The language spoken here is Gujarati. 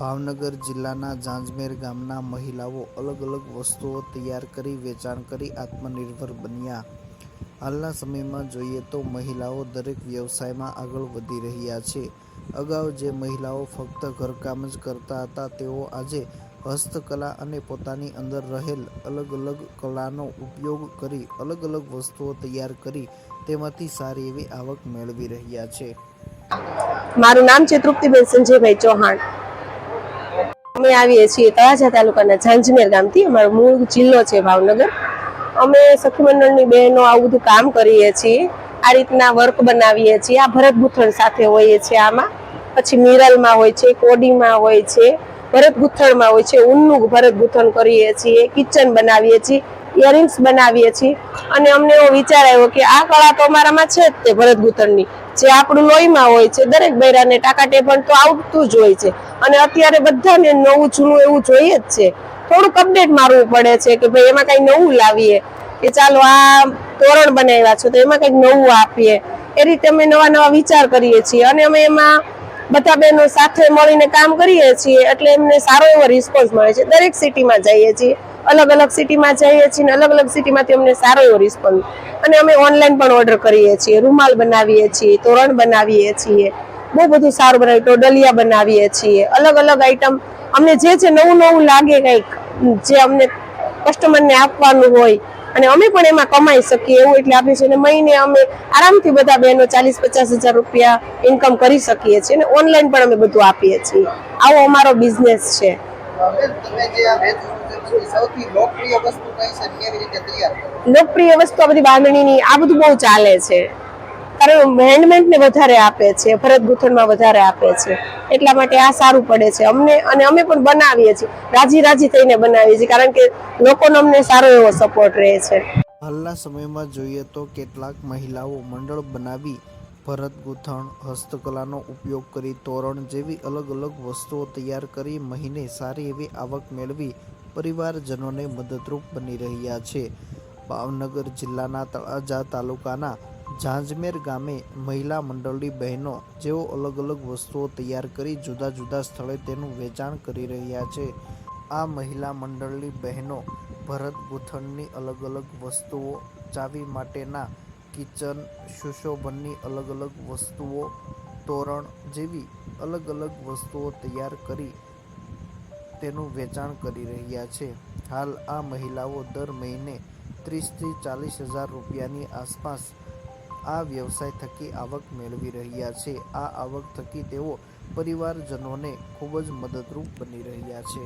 ભાવનગર જિલ્લાના જાંજમેર ગામના મહિલાઓ અલગ અલગ વસ્તુઓ તૈયાર કરી, વેચાણ કરી આત્મનિર્ભર બન્યા. હાલના સમયમાં જોઈએ તો મહિલાઓ દરેક વ્યવસાયમાં આગળ વધી રહ્યા છે. અગાઉ જે મહિલાઓ ફક્ત ઘરકામ જ કરતા હતા, તેઓ આજે હસ્તકલા અને પોતાની અંદર રહેલ અલગ અલગ કલાનો ઉપયોગ કરી, અલગ અલગ વસ્તુઓ તૈયાર કરી, તેમાંથી સારી એવી આવક મેળવી રહ્યા છે. મારું નામ છે તૃપ્તિબેન સંજયભાઈ ચૌહાણ. અમે આવીએ છીએ તળાજા તાલુકાના ઝાંઝમેર ગામથી. અમારો મૂળ જિલ્લો છે ભાવનગર. અમે સખી મંડળની બહેનો આવું બધું કામ કરીએ છીએ. આ રીતના વર્ક બનાવીએ છીએ. આ ભરત ગૂંથણ સાથે હોઈએ છીએ આમાં. પછી મિરલમાં હોય છે, કોડીમાં હોય છે, ભરત ગૂંથણમાં હોય છે. ઊનનું ભરત ગૂંથણ કરીએ છીએ કિચન બનાવીએ છીએ. ઇયરિંગ્સ બનાવીએ છીએ. અને અમને એવો વિચાર આવ્યો કે આ કળા તો અમારામાં છે જ તે ભરત ગૂંથણની. જે આપણું લોહીમાં હોય છે, દરેક બૈરાને ટાકા ટેપણ તો આવતું જ હોય છે. અને અત્યારે બધાને નવું, જૂનું એવું જોઈએ જ છે. થોડુંક અપડેટ મારવું પડે છે કે ભાઈ એમાં કંઈ નવું લાવીએ. કે ચાલો આ તોરણ બનાવ્યા છે, તો એમાં કંઈક નવું આપીએ. એ રીતે અમે નવા નવા વિચાર કરીએ છીએ. અને અમે એમાં બધા બહેનો સાથે મળીને કામ કરીએ છીએ, એટલે એમને સારો એવો રિસ્પોન્સ મળે છે. દરેક સિટીમાં જઈએ છીએ. અલગ અલગ સિટીમાં જઈએ છીએ ને અલગ અલગ સિટીમાંથી અમને સારો એવો રિસ્પોન્સ અને અમે ઓનલાઈન પણ ઓર્ડર કરીએ છીએ, રૂમાલ બનાવીએ છીએ, તોરણ બનાવીએ છીએ, બહુ બધું સારું બનાવીએ, ટોડલિયા બનાવીએ છીએ, અલગ અલગ આઈટમ અમને જે જે નવું નવું લાગે કંઈક, જે અમને કસ્ટમરને આપવાનું હોય, અને અમે પણ એમાં કમાઈ શકીએ એવું એટલે આપીએ છીએ અને મહિને અમે આરામથી બધા બહેનો ચાલીસ પચાસ હજાર રૂપિયા ઇન્કમ કરી શકીએ છીએ અને ઓનલાઈન પણ અમે બધું આપીએ છીએ. આવો અમારો બિઝનેસ છે. લોકપ્રિય વસ્તુ કઈ છે? અને કેવી રીતે તૈયાર કરો? લોકપ્રિય વસ્તુ આ બધી બાંધણીની આ બધું બહુ ચાલે છે. કારણ હેન્ડમેડ ને વધારે આપે છે ભરત ગૂંથણમાં વધારે આપે છે. એટલા માટે આ સારું પડે છે. અમને અને અમે પણ બનાવીએ છીએ. રાજી રાજી થઈને બનાવીએ છીએ કારણ કે લોકોનો અમને સારો એવો સપોર્ટ રહે છે. હાલના સમયમાં જોઈએ તો કેટલાક મહિલાઓ મંડળ બનાવી ભરત ગૂંથણ હસ્તકલાનો ઉપયોગ કરી તોરણ જેવી અલગ અલગ વસ્તુઓ તૈયાર કરી મહિને સારી એવી આવક મેળવી પરિવારજનોને મદદરૂપ બની રહ્યા છે. ભાવનગર જિલ્લાના તળાજા તાલુકાના ઝાંઝમેર ગામે મહિલા મંડળની બહેનો જેઓ અલગ અલગ વસ્તુઓ તૈયાર કરી જુદા જુદા સ્થળે તેનું વેચાણ કરી રહ્યા છે. આ મહિલા મંડળની બહેનો ભરત ગૂંથણની અલગ અલગ વસ્તુઓ ચાવી માટેના કિચન સુશોભનની અલગ અલગ વસ્તુઓ, તોરણ જેવી અલગ અલગ વસ્તુઓ તૈયાર કરી તેનું વેચાણ કરી રહ્યા છે. હાલ આ મહિલાઓ દર મહિને ત્રીસથી ચાલીસ હજાર રૂપિયાની આસપાસ આ વ્યવસાય થકી આવક મેળવી રહ્યા છે. આ આવક થકી તેઓ પરિવારજનોને ખૂબ જ મદદરૂપ બની રહ્યા છે.